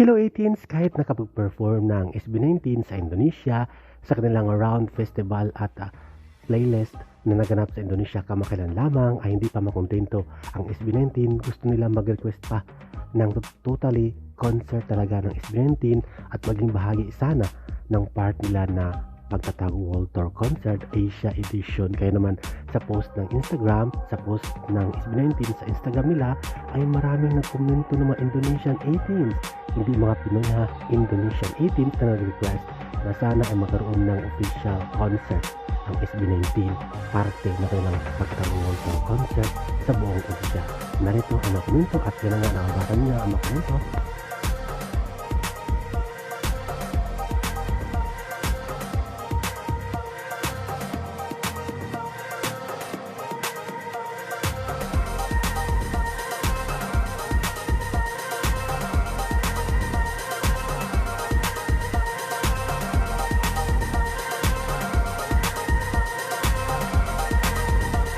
Hello 18s, kahit nakapag-perform ng SB19 sa Indonesia sa kanilang Around Festival at ah, playlist na naganap sa Indonesia kamakailan lamang ay hindi pa makontento ang SB19 gusto nila mag-request pa ng to- totally concert talaga ng SB19 at maging bahagi sana ng part nila na pagtatag World Tour Concert Asia Edition. Kaya naman sa post ng Instagram sa post ng SB19 sa Instagram nila ay maraming nagkomento ng mga Indonesian 18s hindi mga Pinoy ha? Indonesian 18s na nag-request na sana ay magkaroon ng official concert ang SB19 parte na kanilang pagkaroon ng concert sa buong Asia. Narito ang mga komento at yan nga nakabatan niya ang mga